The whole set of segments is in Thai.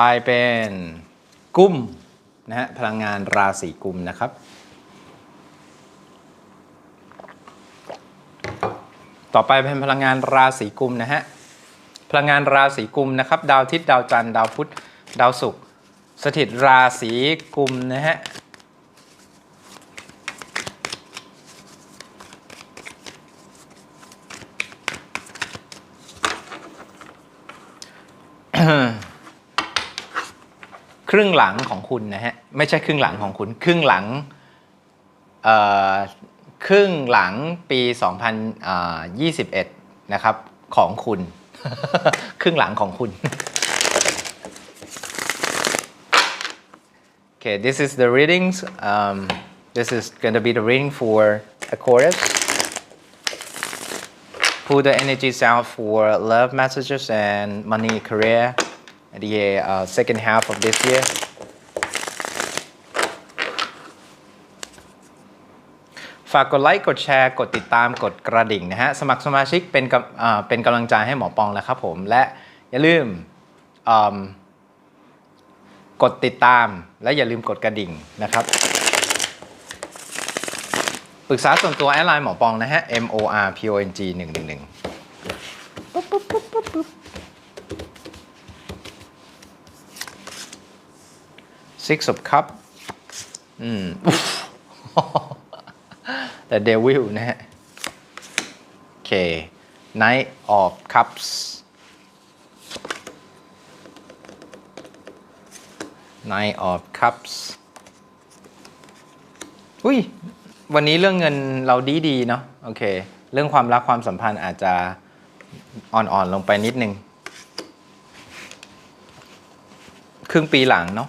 ไปเป็นกุมนะฮะพลังงานราศีกุมนะครับ ต่อไปเป็นพลังงานราศีกุมนะฮะพลังงานราศีกุมนะครับ ดาวอาทิตย์ดาวจันทร์ดาวพุธดาวศุกร์สถิตราศีกุมนะฮะ ครึ่งหลังของคุณนะฮะไม่ใช่ครึ่งหลังของคุณ ครึ่งหลังครึ่งหลังปี 2021 นะครับ ของคุณ ครึ่งหลังของคุณ Okay, this is the readings. Um, this is going to be the reading for Aquarius. Pull the energies out for love messages and money career the uh, second half of this year. ฝากกดไลค์กดแชร์กดติดตามกดกระดิ่งนะฮะ สมัครสมาชิกเป็นกำเป็นกำลังใจให้หมอปองนะครับผม และอย่าลืมอืมกดติดตามและอย่าลืมกดกระดิ่งนะครับ ปรึกษาส่วนตัวแอดไลน์หมอปองนะฮะ M O R P O N G 1 1 1 Six of Cup อืมแต่ Devil นะฮะ โอเค Knight of Cups Knight of Cups อุ้ย วันนี้เรื่องเงินเราดีดีๆเนาะ โอเค เรื่องความรักความสัมพันธ์อาจจะอ่อนๆลงไปนิดนึง ครึ่งปีหลังเนาะ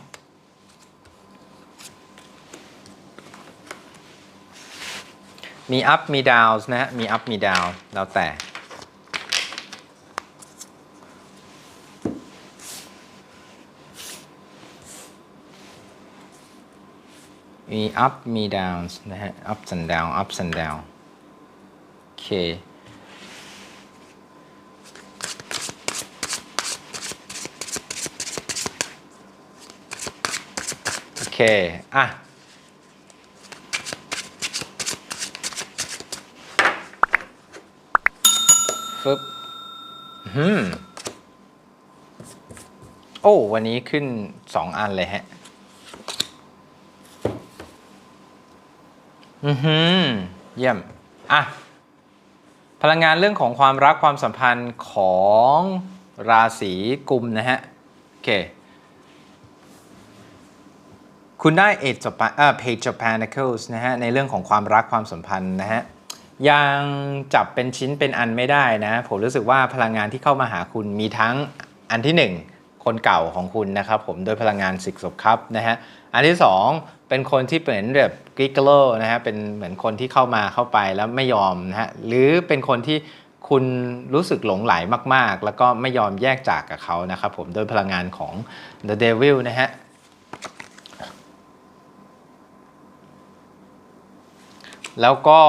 มีอัพมีดาวนะฮะ มีอัพมีดาวแล้วแต่ มี up มี down นะฮะ ups and down ups and down โอเคโอเค อะ ฟึบอืมโอ้ วันนี้ขึ้นสองอันเลยฮะ อือหือ เยี่ยม อะ พลังงานเรื่องของความรักความสัมพันธ์ของราศีกุมนะฮะ โอเค คุณได้ Age of Pa- เอ่อ Page of Pentacles นะฮะ ในเรื่องของความรักความสัมพันธ์นะฮะ ยังจับเป็นชิ้นเป็นอันไม่ได้นะ ผมรู้สึกว่าพลังงานที่เข้ามาหาคุณมีทั้งอันที่หนึ่งคนเก่าของคุณนะครับผมโดยพลังงานสิกศพครับนะฮะอันที่สองเป็นคนที่เป็นแบบกิกเกอร์นะฮะเป็นเหมือนคนที่เข้ามาเข้าไปแล้วไม่ยอมนะฮะหรือเป็นคนที่คุณรู้สึกหลงไหลมาก ๆ แล้วก็ไม่ยอมแยกจากกับเขานะครับผมโดยพลังงานของ The Devil นะฮะแล้วก็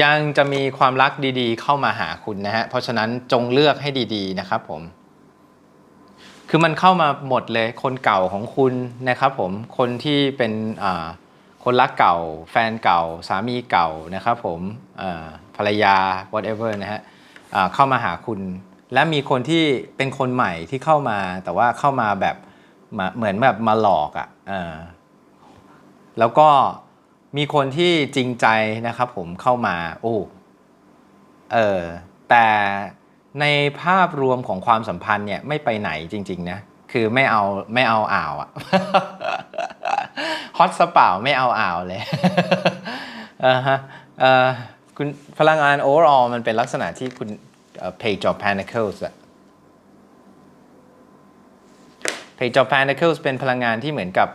ยังจะมีความรักดีๆ เข้ามาหาคุณนะฮะ เพราะฉะนั้นจงเลือกให้ดีๆนะครับผม คือมันเข้ามาหมดเลยคนเก่าของคุณนะครับผม คนที่เป็นคนรักเก่า แฟนเก่า สามีเก่านะครับผมภรรยา whatever นะฮะเข้ามาหาคุณ และมีคนที่เป็นคนใหม่ที่เข้ามา แต่ว่าเข้ามาแบบเหมือนแบบมาหลอกอะ่ะแล้วก็ มีคนที่จริงใจนะครับผมเข้ามาโอ้เออแต่ในภาพรวมของความสัมพันธ์เนี่ยไม่ไปไหนจริง ๆ นะ คือไม่เอาไม่เอาอ่าวอะฮอตสเปล่าไม่เอาอ่าวเลยอ่าฮะเอ่อคุณพลังงาน overall มันเป็นลักษณะที่คุณเอ่อ page of pentacles อะ page of pentacles เป็นพลังงานที่เหมือนกับ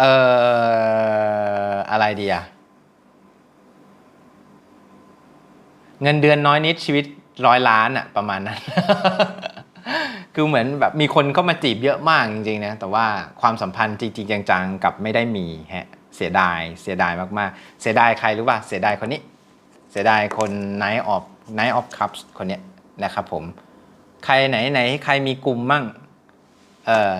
เอ่ออะไรดีอะเงินเดือนน้อยนิดชีวิตร้อยล้านอะประมาณนั้น คือเหมือนแบบมีคนเข้ามาจีบเยอะมากจริงๆนะแต่ว่าความสัมพันธ์จริง ๆ จังๆกับไม่ได้มีฮะเสียดายเสียดายมากๆ เสียดายใครรู้ป่ะเสียดายคนนี้ เสียดายคน Night of Night of Cups คนเนี้ยนะครับผม ใครไหนไหนใครมีกลุ่มมั่งเออ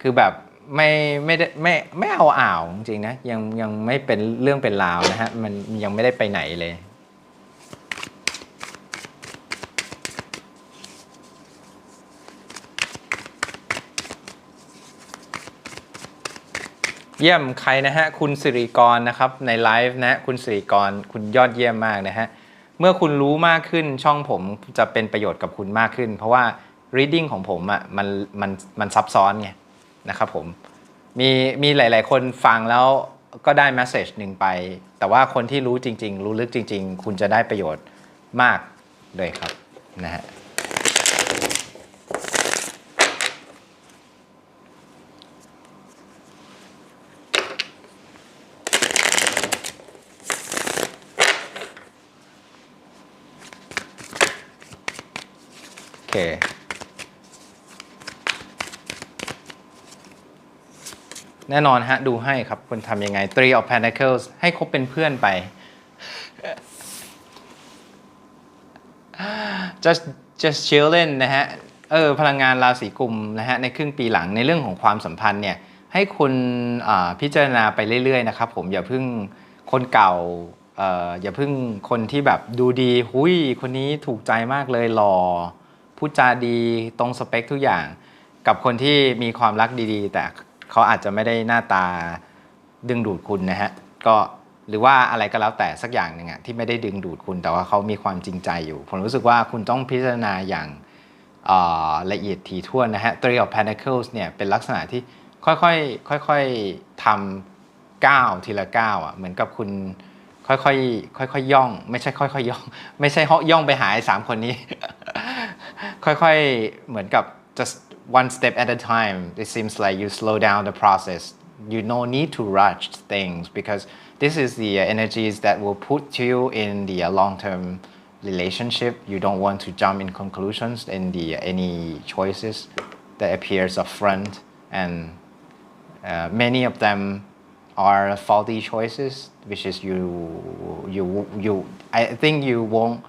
คือแบบ ไม่ไม่ได้ไม่ไม่เอาอ่าวจริงๆนะยังยังไม่เป็นเรื่องเป็นราวนะฮะมันยังไม่ได้ไปไหนเลย เยี่ยมใครนะฮะคุณสิริกรนะครับในไลฟ์นะฮะคุณสิริกรคุณยอดเยี่ยมมากนะฮะเมื่อคุณรู้มากขึ้นช่องผมจะเป็นประโยชน์กับคุณมากขึ้น เพราะว่า reading ของผมอะ่ะมันมันมันซับซ้อนไง นะครับผมมีมีหลาย ๆ คนฟังแล้วก็ได้ message หนึ่งไป แต่ว่าคนที่รู้จริง ๆ รู้ลึกจริง ๆ คุณจะได้ประโยชน์มากเลยครับนะฮะโอเค แน่นอนฮะ ดูให้ครับคุณทำยังไง Three of Pentacles ให้คบเป็นเพื่อนไป just just chillin นะฮะ เออ พลังงานราศีกุมนะฮะ ในครึ่งปีหลังในเรื่องของความสัมพันธ์เนี่ย ให้คุณพิจารณาไปเรื่อย ๆ นะครับผมอย่าเพิ่งคนเก่าเอ่ออย่าเพิ่งคนที่แบบดูดี หุยคนนี้ถูกใจมากเลยหล่อพูดจาดีตรงสเปคทุกอย่าง กับคนที่มีความรักดีๆ แต่ เขาอาจจะไม่ได้หน้าตาดึงดูดคุณนะฮะก็หรือว่าอะไรก็แล้วแต่สักอย่างหนึ่งอะที่ไม่ได้ดึงดูดคุณแต่ว่าเขามีความจริงใจอยู่ ผมรู้สึกว่าคุณต้องพิจารณาอย่างละเอียดถี่ถ้วนนะฮะ Three of Pentacles เนี่ยเป็นลักษณะที่ค่อยๆค่อยๆทำก้าวทีละก้าวอะเหมือนกับคุณค่อยๆค่อยๆย่อง ไม่ใช่ค่อยๆย่อง ไม่ใช่เหาะย่องไปหาไอ้สามคนนี้ ค่อยๆเหมือนกับ just one step at a time. It seems like you slow down the process. You no need to rush things because this is the uh, energies that will put you in the uh, long-term relationship. You don't want to jump in conclusions in the uh, any choices that appears up front. And uh, many of them are faulty choices, which is you you you. I think you won't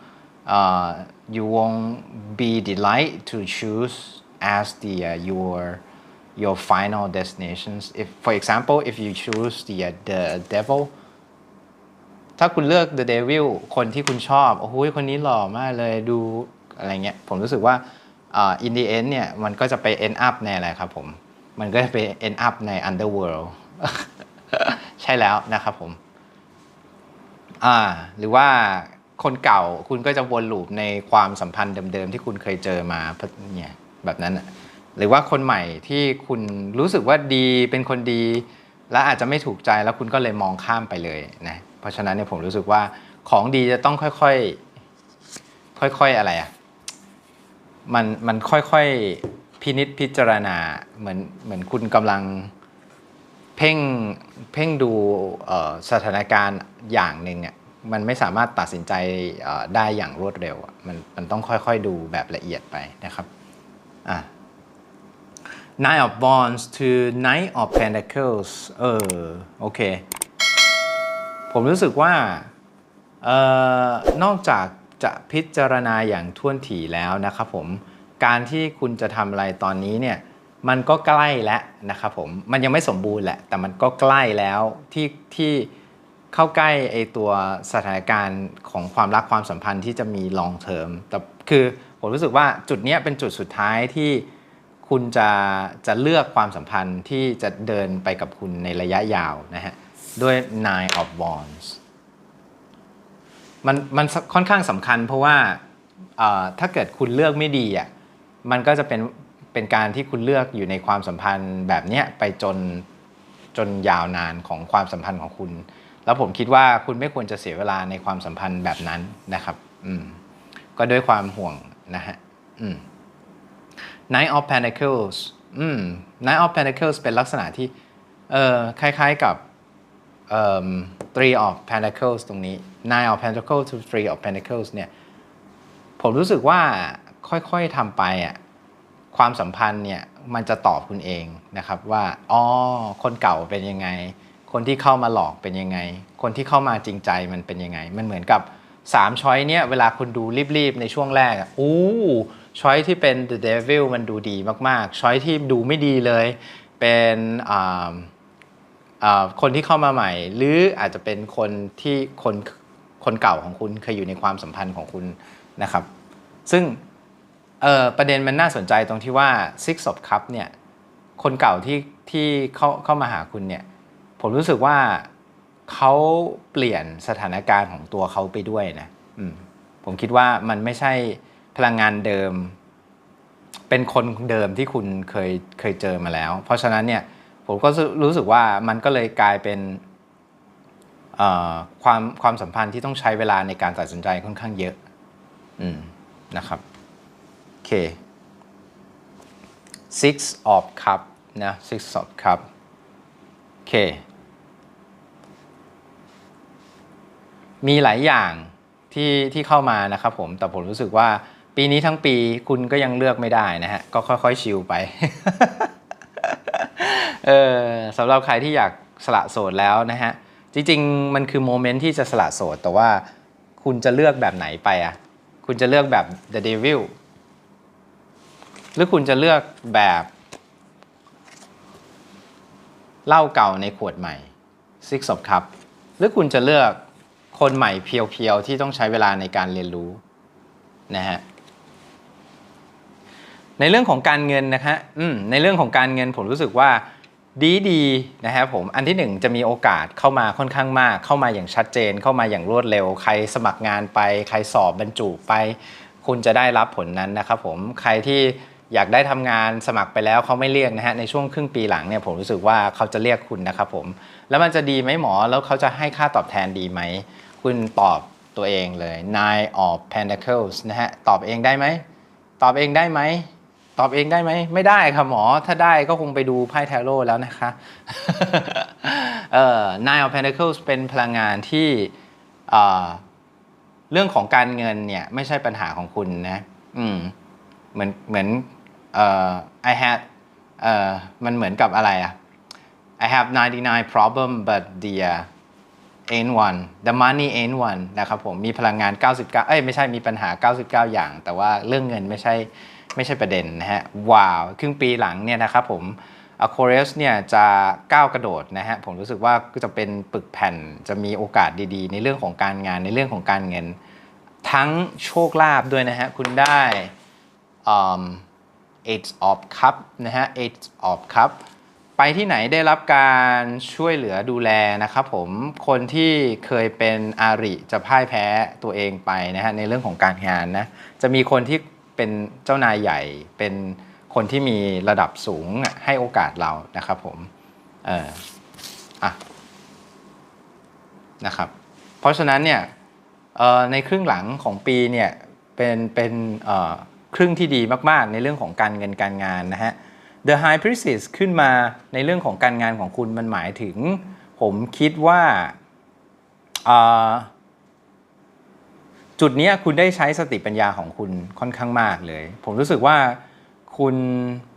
uh, you won't be delight to choose as the uh, your your final destinations. If for example, if you choose the uh, the devil, ถ้าคุณเลือก The Devil คนที่คุณชอบโอ้โหคนนี้หล่อมากเลยดูอะไรเงี้ยผมรู้สึกว่าอ่า in the end เนี่ยมันก็จะไป end up ในอะไรครับผม มันก็จะไป end up ใน underworld ใช่แล้วนะครับผมอ่าหรือว่าคนเก่าคุณก็จะวนลูปในความสัมพันธ์เดิมๆที่คุณเคยเจอมาเนี่ย แบบนั้นหรือว่าคนใหม่ที่คุณรู้สึกว่าดีเป็นคนดี และอาจจะไม่ถูกใจแล้วคุณก็เลยมองข้ามไปเลยนะเพราะฉะนั้นเนี่ยผมรู้สึกว่าของดีจะต้องค่อยๆค่อยๆอะไรอะมันมันค่อยๆพินิษพิจารณาเหมือนเหมือนคุณกำลังเพ่งเพ่งดูสถานการณ์อย่างหนึ่งอะมันไม่สามารถตัดสินใจได้อย่างรวดเร็ว มันมันต้องค่อยๆดูแบบละเอียดไปนะครับ อะ Nine of Wands to Knight of Pentacles เออ โอเค ผมรู้สึกว่าเออนอกจากจะพิจารณาอย่างท่วนถี่แล้วนะครับผม การที่คุณจะทำอะไรตอนนี้เนี่ย มันก็ใกล้แล้วนะครับผม มันยังไม่สมบูรณ์แหละ แต่มันก็ใกล้แล้วที่ที่เข้าใกล้ไอตัวสถานการณ์ของความรักความสัมพันธ์ที่จะมี long term แต่คือ ผมรู้สึกว่าจุดนี้เป็นจุดสุดท้ายที่คุณจะจะเลือกความสัมพันธ์ที่จะเดินไปกับคุณในระยะยาวนะฮะด้วย nine of wands มันมันค่อนข้างสำคัญเพราะว่าถ้าเกิดคุณเลือกไม่ดีอะมันก็จะเป็นเป็นการที่คุณเลือกอยู่ในความสัมพันธ์แบบเนี้ยไปจนจนยาวนานของความสัมพันธ์ของคุณ แล้วผมคิดว่าคุณไม่ควรจะเสียเวลาในความสัมพันธ์แบบนั้นนะครับ อืมก็ด้วยความห่วง นะฮะอืม Knight of Pentacles อืม Knight of Pentacles เป็นลักษณะที่เออคล้ายๆกับเอ่อ Three of Pentacles ตรงนี้ Nine of Pentacles to Three of Pentacles เนี่ย ผมรู้สึกว่าค่อยๆทำไปอะความสัมพันธ์เนี่ยมันจะตอบคุณเองนะครับว่าอ๋อคนเก่าเป็นยังไง คนที่เข้ามาหลอกเป็นยังไง คนที่เข้ามาจริงใจมันเป็นยังไง มันเหมือนกับ 3ช้อยเนี่ยเวลาคุณดูรีบๆ ในช่วงแรกอะอู้ช้อยที่เป็น the devil มันดูดีมากๆ ช้อยที่ดูไม่ดีเลย เป็นคนที่เข้ามาใหม่ หรืออาจจะเป็นคนที่คนคนเก่าของคุณเคยอยู่ในความสัมพันธ์ของคุณนะครับ ซึ่งประเด็นมันน่าสนใจตรงที่ว่า Six of Cup เนี่ยคนเก่าที่ที่เข้าเข้ามาหาคุณเนี่ยผมรู้สึกว่า เขาเปลี่ยนสถานการณ์ของตัวเขาไปด้วยนะมผมคิดว่ามันไม่ใช่พลังงานเดิม เป็นคนเดิมที่คุณเคยเคยเจอมาแล้ว เพราะฉะนั้นเนี่ยผมก็รู้สึกว่ามันก็เลยกลายเป็นความความสัมพันธ์ที่ต้องใช้เวลาในการตัดสินใจค่อนข้างเยอะอนะครับโอเค six of cup นะ six of cup โอเค มีหลายอย่างที่ที่เข้ามานะครับผมแต่ผมรู้สึกว่าปีนี้ทั้งปีคุณก็ยังเลือกไม่ได้นะฮะ ก็ค่อยๆชิลไป เออสำหรับใครที่อยากสละโสดแล้วนะฮะ จริงๆ มันคือโมเมนต์ที่จะสละโสด แต่ว่าคุณจะเลือกแบบไหนไปอะ คุณจะเลือกแบบ The Devil หรือคุณจะเลือกแบบเหล้าเก่าในขวดใหม่ Six of Cup หรือคุณจะเลือก คนใหม่เพียวๆที่ต้องใช้เวลาในการเรียนรู้นะฮะในเรื่องของการเงินนะฮะในเรื่องของการเงินผมรู้สึกว่าดีดีๆนะครับผมอันที่หนึ่งจะมีโอกาสเข้ามาค่อนข้างมาก เข้ามาอย่างชัดเจน เข้ามาอย่างรวดเร็ว ใครสมัครงานไป ใครสอบบรรจุไป คุณจะได้รับผลนั้นนะครับผมใครที่อยากได้ทำงานสมัครไปแล้วเขาไม่เรียกนะฮะในช่วงครึ่งปีหลังเนี่ยผมรู้สึกว่าเขาจะเรียกคุณนะครับผมแล้วมันจะดีไหมหมอแล้วเขาจะให้ค่าตอบแทนดีไหม คุณตอบตัวเองเลย Nine of Pentacles นะฮะ ตอบเองได้ไหม ตอบเองได้ไหม ตอบเองได้ไหม ไม่ได้ค่ะหมอ ถ้าได้ก็คงไปดูไพ่แทโร่แล้วนะคะ เอ่อ Nine of Pentacles เป็นพลังงานที่เอ่อเรื่องของการเงินเนี่ย ไม่ใช่ปัญหาของคุณนะ อืม เหมือนเหมือนเอ่อ I had เอ่อ มันเหมือนกับอะไรอะ I have 99 problem but the uh, ain't one the money ain't one นะครับผมมีพลังงาน 99 เอ้ยไม่ใช่มีปัญหา 99 อย่าง แต่ว่าเรื่องเงินไม่ใช่ไม่ใช่ประเด็นนะฮะว้าว ครึ่งปีหลังเนี่ยนะครับผม Aquarius เนี่ยจะก้าวกระโดดนะฮะผมรู้สึกว่าก็จะเป็นปึกแผ่นจะมีโอกาสดีๆ ในเรื่องของการงานในเรื่องของการเงิน ทั้งโชคลาภด้วยนะฮะคุณได้อืม Eight of Cup นะฮะ Eight of Cup ไปที่ไหนได้รับการช่วยเหลือดูแลนะครับผมคนที่เคยเป็นอาริจะพ่ายแพ้ตัวเองไปนะฮะในเรื่องของการงานนะจะมีคนที่เป็นเจ้านายใหญ่ เป็นคนที่มีระดับสูงให้โอกาสเรานะครับผมเอออะนะครับเพราะฉะนั้นเนี่ยในครึ่งหลังของปีเนี่ยเป็นเป็นครึ่งที่ดีมากๆ ในเรื่องของการเงินการงานนะฮะ The High Priestess ขึ้นมาในเรื่องของการงานของคุณมันหมายถึง ผมคิดว่าจุดนี้คุณได้ใช้สติปัญญาของคุณค่อนข้างมากเลย ผมรู้สึกว่าคุณ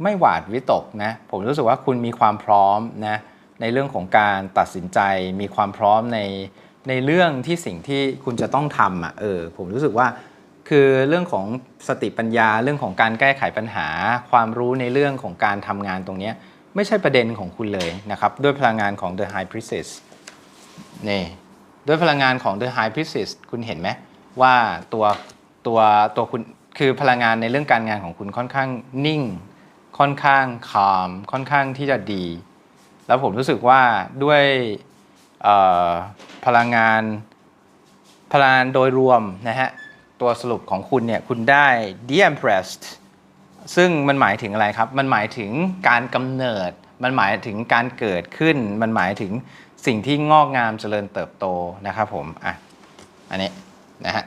ไม่หวาดวิตกนะ ผมรู้สึกว่าคุณมีความพร้อมนะในเรื่องของการตัดสินใจ มีความพร้อมในในเรื่องที่สิ่งที่คุณจะต้องทำอะเออผมรู้สึกว่า คือเรื่องของสติปัญญาเรื่องของการแก้ไขปัญหา ความรู้ในเรื่องของการทำงานตรงนี้ไม่ใช่ประเด็นของคุณเลยนะครับด้วยพลังงานของ The High Priestess นี่ด้วยพลังงานของ The High Priestess คุณเห็นไหมว่าตัวตัวตัวคุณคือพลังงานในเรื่องการงานของคุณค่อนข้างนิ่ง ค่อนข้างคาม ค่อนข้างที่จะดี แล้วผมรู้สึกว่าด้วยพลังงานพลังงานโดยรวมนะฮะ ตัวสรุปของคุณเนี่ยคุณได้ The Empressed ซึ่งมันหมายถึงอะไรครับ มันหมายถึงการกำเนิด มันหมายถึงการเกิดขึ้น มันหมายถึงสิ่งที่งอกงามเจริญเติบโตนะครับผม อะ อันนี้นะฮะ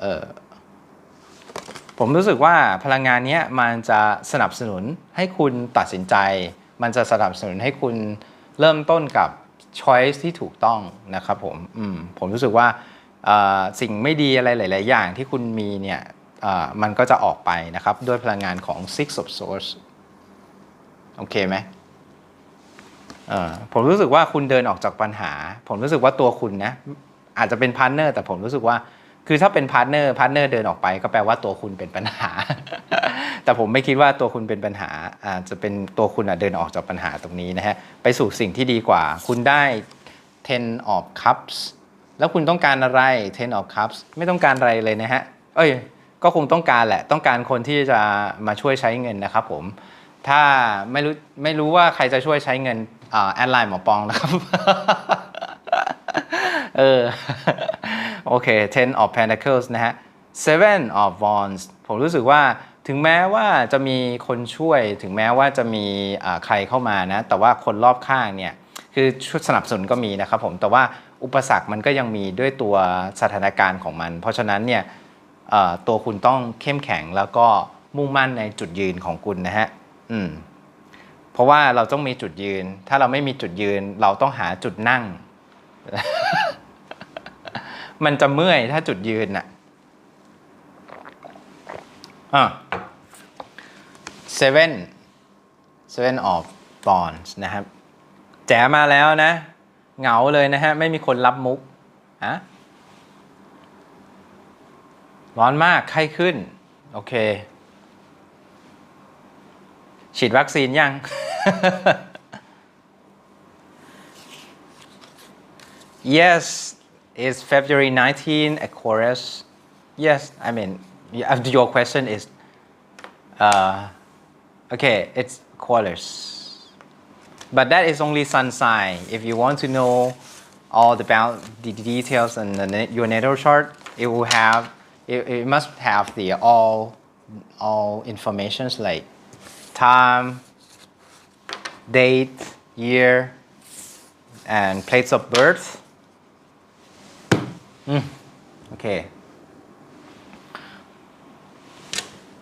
เออผมรู้สึกว่าพลังงานนี้มันจะสนับสนุนให้คุณตัดสินใจ มันจะสนับสนุนให้คุณเริ่มต้นกับ choice ที่ถูกต้องนะครับผม อืม ผมรู้สึกว่า สิ่งไม่ดีอะไรหลาย ๆ อย่างที่คุณมีเนี่ยมันก็จะออกไปนะครับด้วยพลังงานของ six of swords โอเคไหมผมรู้สึกว่าคุณเดินออกจากปัญหา ผมรู้สึกว่าตัวคุณนะอาจจะเป็นพาร์ทเนอร์แต่ผมรู้สึกว่าคือถ้าเป็นพาร์ทเนอร์พาร์ทเนอร์เดินออกไปก็แปลว่าตัวคุณเป็นปัญหา แต่ผมไม่คิดว่าตัวคุณเป็นปัญหาอาจจะเป็นตัวคุณเดินออกจากปัญหาตรงนี้นะฮะไปสู่สิ่งที่ดีกว่า คุณได้ ten of cups แล้วคุณต้องการอะไร ten of cups ไม่ต้องการอะไรเลยนะฮะ เอ้ย ก็คงต้องการแหละ ต้องการคนที่จะมาช่วยใช้เงินนะครับผม ถ้าไม่รู้ไม่รู้ว่าใครจะช่วยใช้เงินอแอดไลน์หมอปองนะครับ เออ โอเค ten of pentacles นะฮะ seven of wands ผมรู้สึกว่าถึงแม้ว่าจะมีคนช่วยถึงแม้ว่าจะมีใครเข้ามานะ แต่ว่าคนรอบข้างเนี่ย คือชุดสนับสนุนก็มีนะครับผมแต่ว่า อุปสรรคมันก็ยังมีด้วยตัวสถานการณ์ของมัน เพราะฉะนั้นเนี่ยตัวคุณต้องเข้มแข็งแล้วก็มุ่งมั่นในจุดยืนของคุณนะฮะอืมเพราะว่าเราต้องมีจุดยืน ถ้าเราไม่มีจุดยืนเราต้องหาจุดนั่ง มันจะเมื่อยถ้าจุดยืนน่ะอะ seven seven of bonds นะครับ แจมาแล้วนะ เหงาเลยนะฮะ ไม่มีคนรับมุกอะร้อนมาก ไข้ขึ้น โอเค ฉีดวัคซีนยัง yes it's February 19 Aquarius yes I mean your question is uh, okay it's Aquarius But that is only sun sign. If you want to know all the, the details in the, your natal chart, it will have, it, it must have the all, all informations like time, date, year, and place of birth. Mm. Okay.